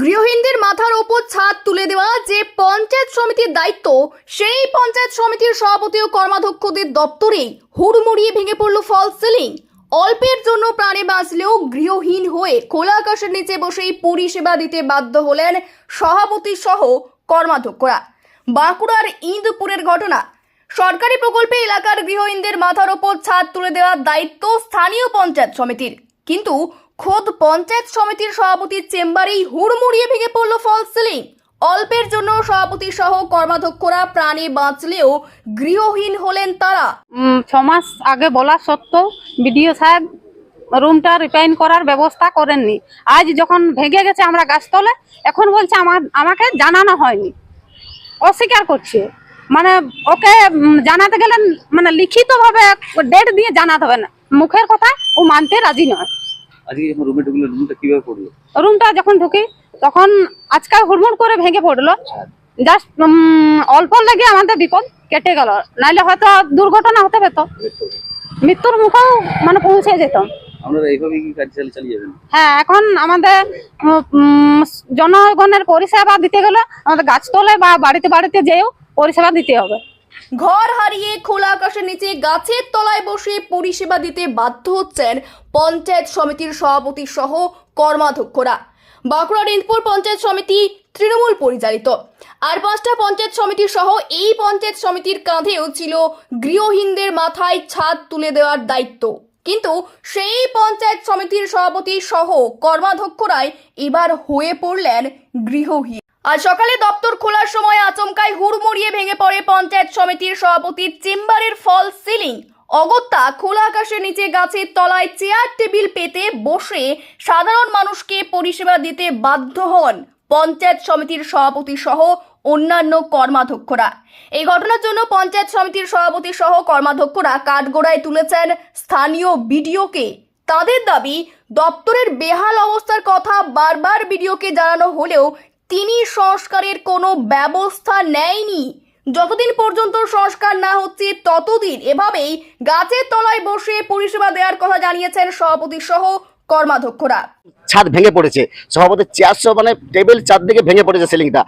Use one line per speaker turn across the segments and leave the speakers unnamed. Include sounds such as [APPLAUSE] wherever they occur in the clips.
গৃহহীনদের মাথার ওপর ছাদ তুলে দেওয়া যে পঞ্চায়েত সমিতির দায়িত্ব, সেই পঞ্চায়েত সমিতির সভাপতি ও কর্মাধ্যক্ষদের দপ্তরেই হুড়মুড়িয়ে ভেঙে পড়ল ফল সিলিং। অল্পের জন্য প্রাণে বাঁচলেও গৃহহীন হয়ে খোলা আকাশের নিচে বসেই পরিষেবা দিতে বাধ্য হলেন সভাপতি সহ কর্মাধ্যক্ষরা। বাঁকুড়ার ইন্দপুরের ঘটনা। সরকারি প্রকল্পে এলাকার গৃহহীনদের মাথার ওপর ছাদ তুলে দেওয়ার দায়িত্ব স্থানীয় পঞ্চায়েত সমিতির। কিন্তু খোদ পঞ্চায়েত সমিতির সভাপতির চেম্বারেই হুড়মুড়িয়ে ভেঙে পড়ল ফল সিলিং। অল্পের জন্য সভাপতি সহ কর্মাধ্যক্ষরা প্রাণে বাঁচলেও গৃহহীন হলেন তারা।
ছমাস আগে বলা সত্ত্বেও বিডিও সাহেব রুমটা রিপেয়ারিং করার ব্যবস্থা করেননি। আজ যখন ভেঙে গেছে আমরা গাছতলে, এখন বলছে আমার, আমাকে জানানো হয়নি। অস্বীকার করছে। মানে ওকে জানাতে গেলে মানে লিখিতভাবে ডেট দিয়ে জানাতে হবে না। মুখের কথা ও মানতে রাজি নয়।
আজকে যখন রুমে ঢুকলো রুমটা কীভাবে পড়ল?
রুমটা যখন ঢুকি তখন আজকাল হুড়মুড় করে ভেঙে পড়ল। জাস্ট অল্প লেগে আমাদের বিপদ কেটে গেল। নাইলে হয়তো দুর্ঘটনা হতে পেতো। মৃত্যুর মুখেও মানে পৌঁছে
যাবেন?
হ্যাঁ এখন আমাদের জনগণের পরিষেবা দিতে গেলে আমাদের গাছতলে বা বাড়িতে বাড়িতে যেও পরিষেবা দিতে হবে।
ঘর হারিয়ে খোলা আকাশের নিচে গাছের তলায় বসে পরিষেবা দিতে বাধ্য হচ্ছেন পঞ্চায়েত সমিতির সভাপতি সহ কর্মাধ্যক্ষরা। বাঁকুড়া রেঞ্জপুর পঞ্চায়েত সমিতি তৃণমূল পরিচালিত। আর পাঁচটা পঞ্চায়েত সমিতি সহ এই পঞ্চায়েত সমিতির কাঁধেও ছিল গৃহহীনদের মাথায় ছাদ তুলে দেওয়ার দায়িত্ব। কিন্তু সেই পঞ্চায়েত সমিতির সভাপতি সহ কর্মাধ্যক্ষরাই এবার হয়ে পড়লেন গৃহহীন। আজ সকালে দপ্তর খোলার সময় আচমকায় হুড়মুড়িয়ে ভেঙে পড়ে পঞ্চায়েত সমিতির সভাপতির চেম্বারের ফল সিলিং। অগত্যা খোলা আকাশের নিচে গাছের তলায় চেয়ার টেবিল পেতে বসে সাধারণ মানুষকে পরিষেবা দিতে বাধ্য হন পঞ্চায়েত সমিতির সভাপতি সহ অন্যান্য কর্মাধ্যক্ষরা। এই ঘটনার জন্য পঞ্চায়েত সমিতির সভাপতি সহ কর্মাধ্যক্ষরা কাঠগোড়ায় তুলেছেন স্থানীয় বিডিওকে। তাদের দাবি, দপ্তরের বেহাল অবস্থার কথা বারবার বিডিওকে জানানো হলেও তিনি সংস্কারের কোনো ব্যবস্থা নেয়নি। যতদিন পর্যন্ত সংস্কার না হচ্ছে, ততদিন এভাবেই গাছের তলায় বসে পরিষেবা দেওয়ার কথা জানিয়েছেন সভাপতি সহ কর্মাধ্যক্ষরা।
ছাদ ভেঙে পড়েছে। সভাপতির চেয়ার সহ মানে টেবিল চারদিকে ভেঙে পড়েছে সিলিংটা।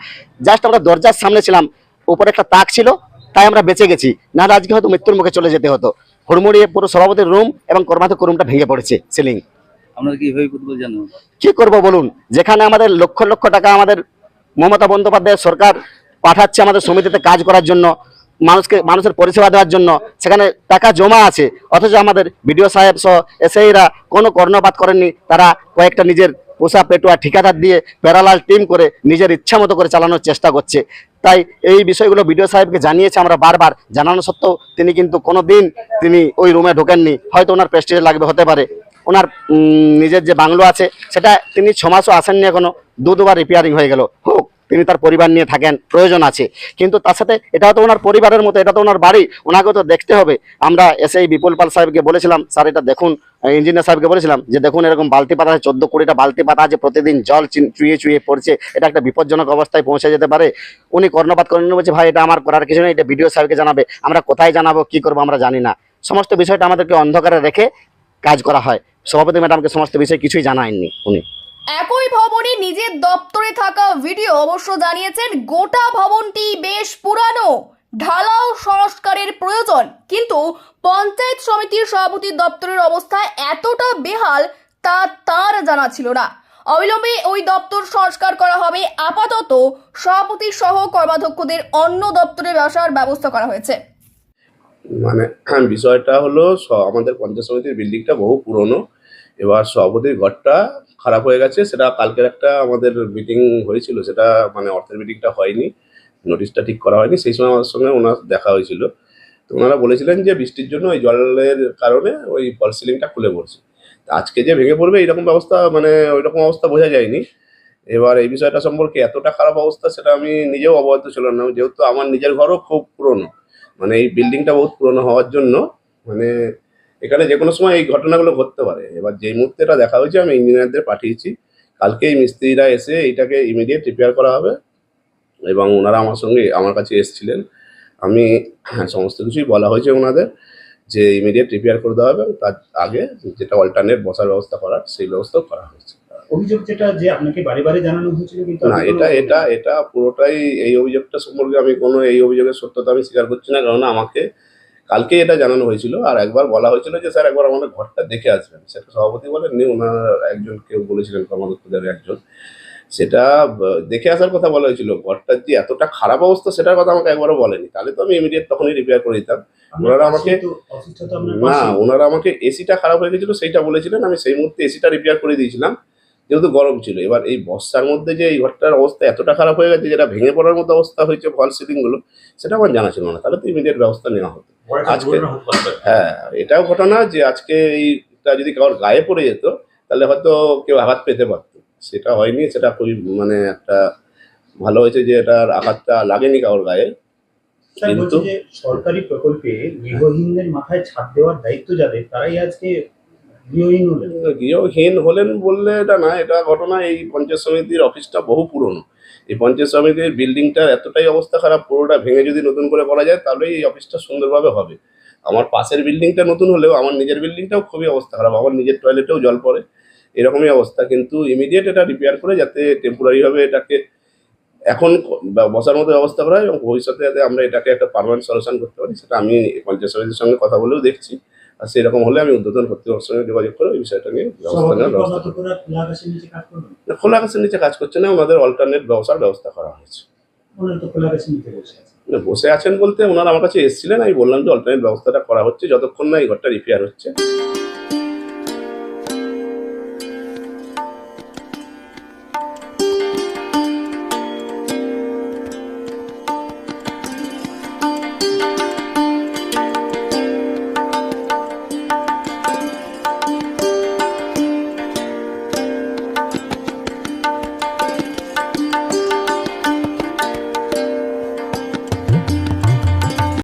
জাস্ট আমরা দরজার সামনে ছিলাম, উপরে একটা তাক ছিল, তাই আমরা বেঁচে গেছি। নাহলে আজকে হয়তো মৃত্যুর মুখে চলে যেতে হতো। হুড়মুড়িয়ে পুরো সভাপতির রুম এবং কর্মাধ্যক্ষ রুমটা ভেঙে পড়েছে সিলিং।
আপনারা কি এইভাবে
কি করব বলুন? যেখানে আমাদের লক্ষ লক্ষ টাকা আমাদের মমতা বন্দ্যোপাধ্যায়ের সরকার পাঠাচ্ছে আমাদের সমিতিতে কাজ করার জন্য, মানুষকে, মানুষের পরিষেবা দেওয়ার জন্য, সেখানে টাকা জমা আছে, অথচ আমাদের বিডিও সাহেব সহ এসআইরা কোনো কর্ণপাত করেননি, তারা কয়েকটা নিজের পোষা পেটুয়া ঠিকাদার দিয়ে প্যারালাল টিম করে নিজের ইচ্ছা মতো করে চালানোর চেষ্টা করছে। তাই এই বিষয়গুলো বিডিও সাহেবকে জানিয়েছে, আমরা বারবার জানানো সত্ত্বেও তিনি কিন্তু কোনো দিন তিনি ওই রুমে ঢোকেননি, হয়তো ওনার প্রেস্টিজ লাগবে, হতে পারে। ওনার নিজের যে বাংলো আছে, সেটা তিনি ছ মাসও আসেননি এখনও, দু দুবার রিপেয়ারিং হয়ে গেল। হোক, তিনি তার পরিবার নিয়ে থাকেন, প্রয়োজন আছে। কিন্তু তার সাথে এটাও তো ওনার পরিবারের মতো, এটা তো ওনার বাড়ি ওনাকে তো দেখতে হবে। আমরা এসে এই বিপুল পাল সাহেবকে বলেছিলাম, স্যার, এটা দেখুন। ইঞ্জিনিয়ার সাহেবকে বলেছিলাম, যে দেখুন, এরকম বালতি পাতা আছে, চোদ্দ কুড়িটা বালতি পাতা আছে, প্রতিদিন জল চুইয়ে চুইয়ে পড়ছে। এটা একটা বিপজ্জনক অবস্থায় পৌঁছে যেতে পারে। উনি কর্ণপাত করেন বলছে, ভাই, এটা আমার করার কিছু নেই, এটা বিডিও সাহেবকে জানাবে। আমরা কোথায় জানাব, কি করব, আমরা জানি না। সমস্ত বিষয়টা আমাদেরকে অন্ধকারে রেখে কাজ করা হয়। সভাপতি ম্যাডামকে সমস্ত বিষয়ে কিছুই জানায়নি উনি।
একই ভবনে নিজের দপ্তরে থাকা ভিডিও অবশ্য জানিয়েছেন, গোটা ভবনটি বেশ পুরানো। ঢালাও সংস্কারের প্রয়োজন। কিন্তু পঞ্চায়েত সমিতির সভাপতির দপ্তরের অবস্থা এতটা বেহাল তা তার জানা ছিল না। অবিলম্বে ওই দপ্তর সংস্কার করা হবে। আপাতত সভাপতি সহ কর্মাধ্যক্ষদের অন্য দপ্তরে বসার ব্যবস্থা করা হয়েছে।
মানে [CLEARS THROAT] বিষয়টা হলো আমাদের পঞ্চায়েত সমিতির বিল্ডিংটা বহু পুরনো। এবার সভাপতির ঘরটা খারাপ হয়ে গেছে, সেটা কালকের একটা আমাদের মিটিং হয়েছিল, সেটা মানে অর্থের মিটিংটা হয়নি নোটিশটা ঠিক করা হয়নি, সেই সময় আমার সঙ্গে ওনার দেখা হয়েছিল। তো ওনারা বলেছিলেন যে বৃষ্টির জন্য ওই জলের কারণে ওই ফল সিলিংটা খুলে পড়ছে। আজকে যে ভেঙে পড়বে, এইরকম ব্যবস্থা মানে ওই রকম অবস্থা বোঝা যায়নি। এবার এই বিষয়টা সম্পর্কে এতটা খারাপ অবস্থা, সেটা আমি নিজেও অবগত ছিলাম না। যেহেতু আমার নিজের ঘরও খুব পুরনো। মানে এই বিল্ডিংটা বহুত পুরনো হওয়ার জন্য মানে এখানে যে কোনো সময় এই ঘটনাগুলো ঘটতে পারে। এবার যেই মুহূর্তে এটা দেখা হয়েছে, আমি ইঞ্জিনিয়ারদের পাঠিয়েছি। কালকে এই মিস্ত্রিরা এসে এইটাকে ইমিডিয়েট রিপেয়ার করা হবে এবং ওনারা আমার সঙ্গে, আমার কাছে এসেছিলেন। আমি সমস্ত কিছুই বলা হয়েছে ওনাদের যে ইমিডিয়েট রিপেয়ার করে দেওয়া হবে তার আগে যেটা অল্টারনেট বসার ব্যবস্থা করার, সেই ব্যবস্থাও করা হয়েছে।
অভিযোগ যেটা যে আপনাকে বারে বারে জানানো হয়েছিল কিন্তু
না এটা এটা এটা পুরোটাই এই অভিযোগটা সম্পর্কে আমি কোনো এই অভিযোগের সত্যতা আমি স্বীকার করছি না কারণ আমাকে কালকে এটা জানানো হয়েছিল আর একবার বলা হয়েছিল যে স্যার একবার আমাদের ঘরটা দেখে আসবেন। সেটা সভাপতি বলেননি ওনার একজন কেউ বলেছিলেন কর্মদক্ষদের একজন। সেটা দেখে আসার কথা বলা হয়েছিল। ঘরটার যে এতটা খারাপ অবস্থা সেটার কথা আমাকে একবারও বলেনি। তাহলে তো আমি ইমিডিয়েট তখনই রিপেয়ার করে দিতাম। ওনারা আমাকে- না ওনারা আমাকে এসিটা খারাপ হয়ে গেছিল সেইটা বলেছিলেন। আমি সেই মুহূর্তে এসিটা রিপেয়ার করে দিয়েছিলাম। যেহেতু গরম ছিল এবার এই বর্ষার মধ্যে যে এই ঘরটার অবস্থা এতটা খারাপ হয়ে গেছে যেটা ভেঙে পড়ার মতো অবস্থা হয়েছে ফল সিলিংগুলো সেটা আমার জানা ছিল না। তাহলে তো ইমিডিয়েট ব্যবস্থা নেওয়া হতো। আজকে- হ্যাঁ এটাও ঘটনা যে আজকে এইটা যদি কারোর গায়ে পড়ে যেত তাহলে হয়তো কেউ আঘাত পেতে পারতো। সেটা হয়নি সেটা খুবই মানে একটা ভালো হয়েছে যে এটার আঘাতটা লাগেনি কারোর গায়ে। কিন্তু-
সরকারি প্রকল্পে গৃহহীনদের মাথায় ছাদ দেওয়ার দায়িত্ব যাদের তারাই আজকে গৃহহীন হলেন।
গৃহহীন হলেন বললে এটা না, এটা ঘটনা এই পঞ্চায়েত সমিতির অফিসটা বহু পুরনো। এই পঞ্চায়েত সমিতির বিল্ডিংটার এতটাই অবস্থা খারাপ, পুরোটা ভেঙে যদি নতুন করে করা যায় তাহলে এই অফিসটা সুন্দরভাবে হবে। আমার পাশের বিল্ডিংটা নতুন হলেও, আমার নিজের বিল্ডিংটাও খুবই অবস্থা খারাপ, আমার নিজের টয়লেটেও জল পড়ে, এরকমই অবস্থা। কিন্তু ইমিডিয়েট এটা রিপেয়ার করে যাতে টেম্পোরারিভাবে এটাকে এখন বসার মতো ব্যবস্থা করা হয় এবং ভবিষ্যতে যাতে আমরা এটাকে একটা পারমানেন্ট সলিউশন করতে পারি, সেটা আমি পঞ্চায়েত সমিতির সঙ্গে কথা বলেও দেখছি। আর সেরকম হলে আমি উদ্বোধন কর্তৃপক্ষের সঙ্গে যোগাযোগ করে এই বিষয়টা নিয়ে ব্যবস্থা নেওয়ার ব্যবস্থা
খোলা আকাশের নিচে কাজ
করছে না ওনাদের অল্টারনেট ব্যবসার ব্যবস্থা করা হয়েছে। না, বসে আছেন বলতে ওনারা আমার কাছে এসেছিলেন আমি বললাম যে অল্টারনেট ব্যবস্থাটা করা হচ্ছে যতক্ষণ না এই ঘরটা রিপেয়ার হচ্ছে।